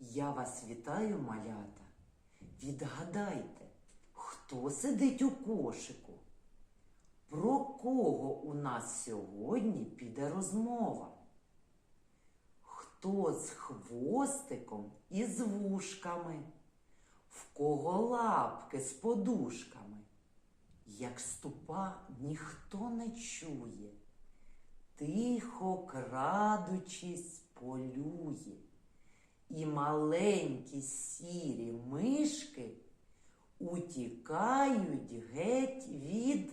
Я вас вітаю, малята. Відгадайте, хто сидить у кошику? Про кого у нас сьогодні піде розмова? Хто з хвостиком і з вушками? В кого лапки з подушками? Як ступа ніхто не чує, тихо крадучись полює. І маленькі сірі мишки утікають геть від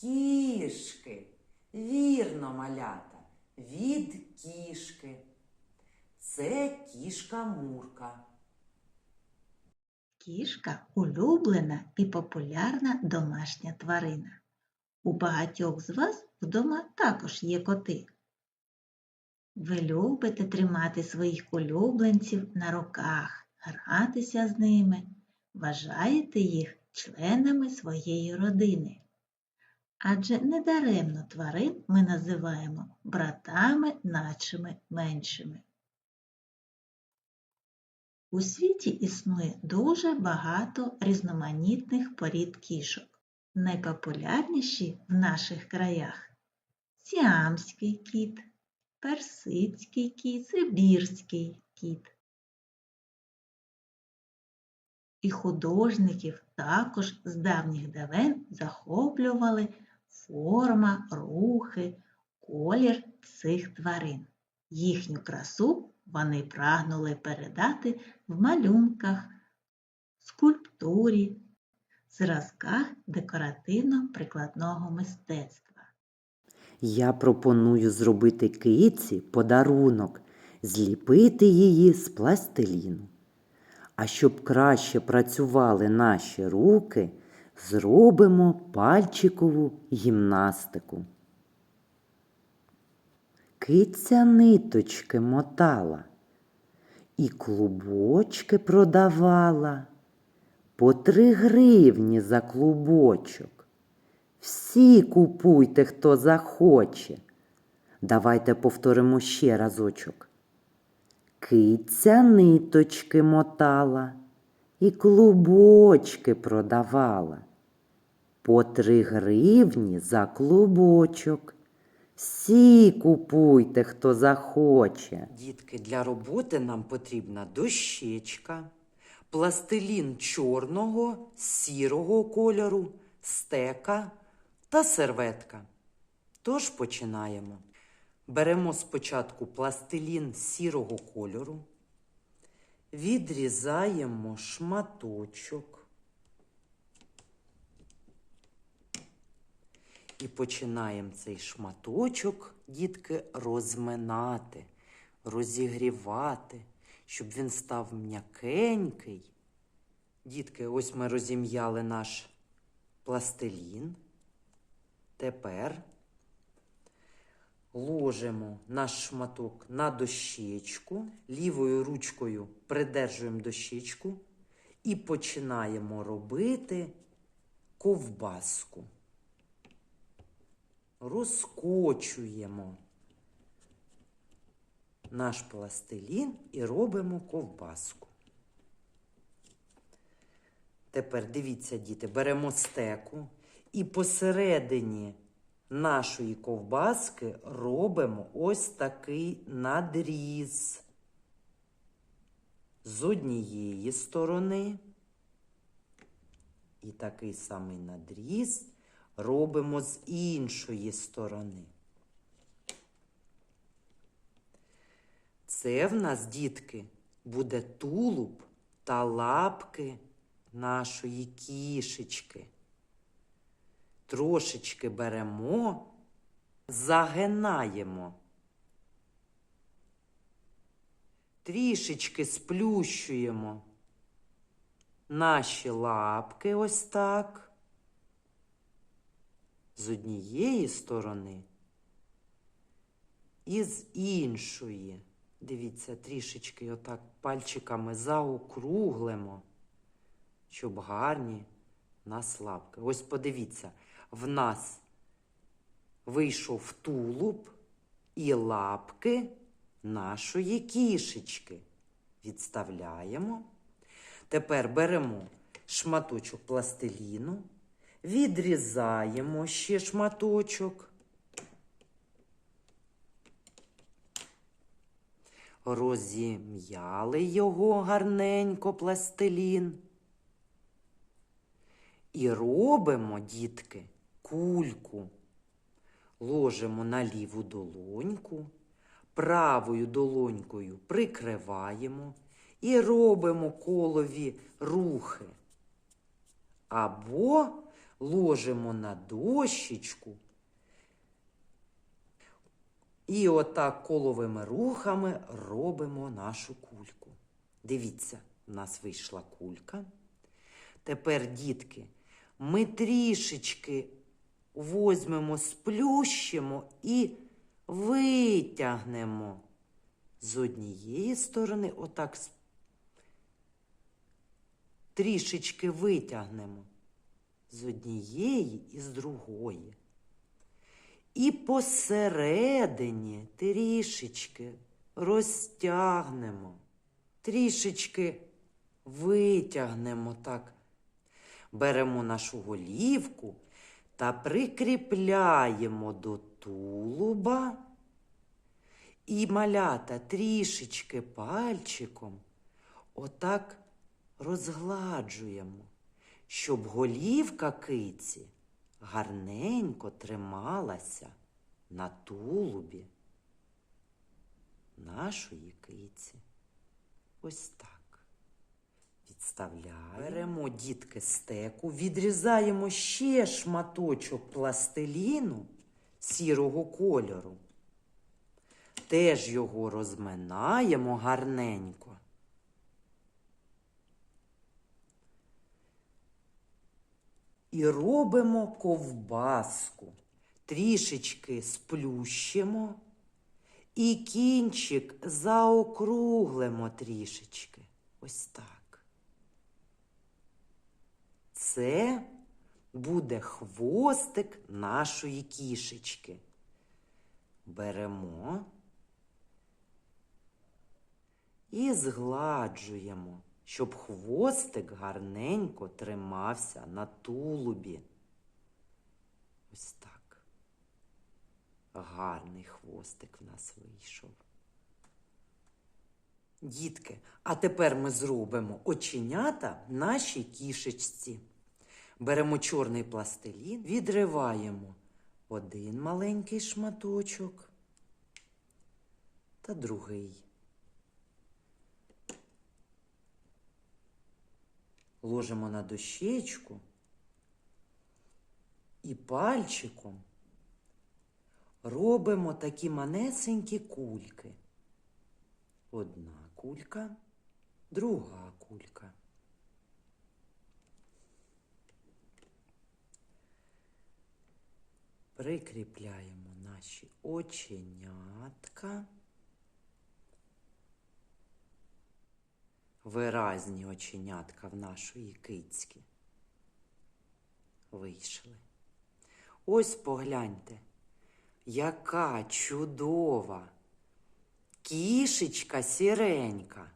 кішки. Вірно, малята, від кішки. Це кішка Мурка. Кішка улюблена і популярна домашня тварина. У багатьох з вас вдома також є коти. Ви любите тримати своїх улюбленців на руках, гратися з ними, вважаєте їх членами своєї родини. Адже недаремно тварин ми називаємо братами нашими меншими. У світі існує дуже багато різноманітних порід кішок. Найпопулярніші в наших краях сіамський кіт, персидський кіт, сибірський кіт. І художників також з давніх давен захоплювали форма, рухи, колір цих тварин. Їхню красу вони прагнули передати в малюнках, скульптурі, зразках декоративно-прикладного мистецтва. Я пропоную зробити киці подарунок, зліпити її з пластиліну. А щоб краще працювали наші руки, зробимо пальчикову гімнастику. Киця ниточки мотала і клубочки продавала по три гривні за клубочок. Всі купуйте, хто захоче. Давайте повторимо ще разочок. Киця ниточки мотала і клубочки продавала. По три гривні за клубочок. Всі купуйте, хто захоче. Дітки, для роботи нам потрібна дощечка, пластилін чорного, сірого кольору, стека та серветка. Тож починаємо. Беремо спочатку пластилін сірого кольору, відрізаємо шматочок і починаємо цей шматочок, дітки, розминати, розігрівати, щоб він став м'якенький. Дітки, ось ми розім'яли наш пластилін. Тепер ложимо наш шматок на дощечку, лівою ручкою придержуємо дощечку і починаємо робити ковбаску. Розкочуємо наш пластилін і робимо ковбаску. Тепер дивіться, діти, беремо стеку і посередині нашої ковбаски робимо ось такий надріз з однієї сторони. І такий самий надріз робимо з іншої сторони. Це в нас, дітки, буде тулуб та лапки нашої кішечки. Трошечки беремо, загинаємо. Трішечки сплющуємо наші лапки ось так. З однієї сторони і з іншої. Дивіться, трішечки отак пальчиками заокруглимо, щоб гарні нас лапки. Ось подивіться, в нас вийшов тулуб і лапки нашої кішечки. Відставляємо. Тепер беремо шматочок пластиліну, відрізаємо ще шматочок. Розім'яли його гарненько пластилін. І робимо, дітки, кульку. Ложимо на ліву долоньку, правою долонькою прикриваємо і робимо колові рухи. Або ложимо на дощечку і отак коловими рухами робимо нашу кульку. Дивіться, в нас вийшла кулька. Тепер, дітки, ми трішечки возьмемо, сплющимо і витягнемо з однієї сторони, отак трішечки витягнемо з однієї і з другої. І посередині трішечки розтягнемо, трішечки витягнемо так. Беремо нашу голівку та прикріпляємо до тулуба і малята трішечки пальчиком отак розгладжуємо, щоб голівка киці гарненько трималася на тулубі нашої киці. Ось так. Відставляємо. Беремо дітки стеку, відрізаємо ще шматочок пластиліну сірого кольору. Теж його розминаємо гарненько. І робимо ковбаску. Трішечки сплющимо і кінчик заокруглимо трішечки. Ось так. Це буде хвостик нашої кішечки. Беремо і згладжуємо, щоб хвостик гарненько тримався на тулубі. Ось так. Гарний хвостик в нас вийшов. Дітки, а тепер ми зробимо оченята нашій кішечці. Беремо чорний пластилін, відриваємо один маленький шматочок та другий. Ложимо на дощечку і пальчиком робимо такі манесенькі кульки. Одна кулька, друга кулька. Прикріпляємо наші оченятка. Виразні оченятка в нашої кицьки. Вийшли. Ось погляньте, яка чудова кішечка сіренька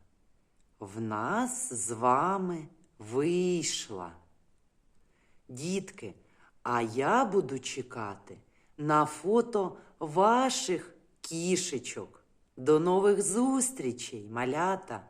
в нас з вами вийшла. Дітки, а я буду чекати на фото ваших кішечок. До нових зустрічей, малята!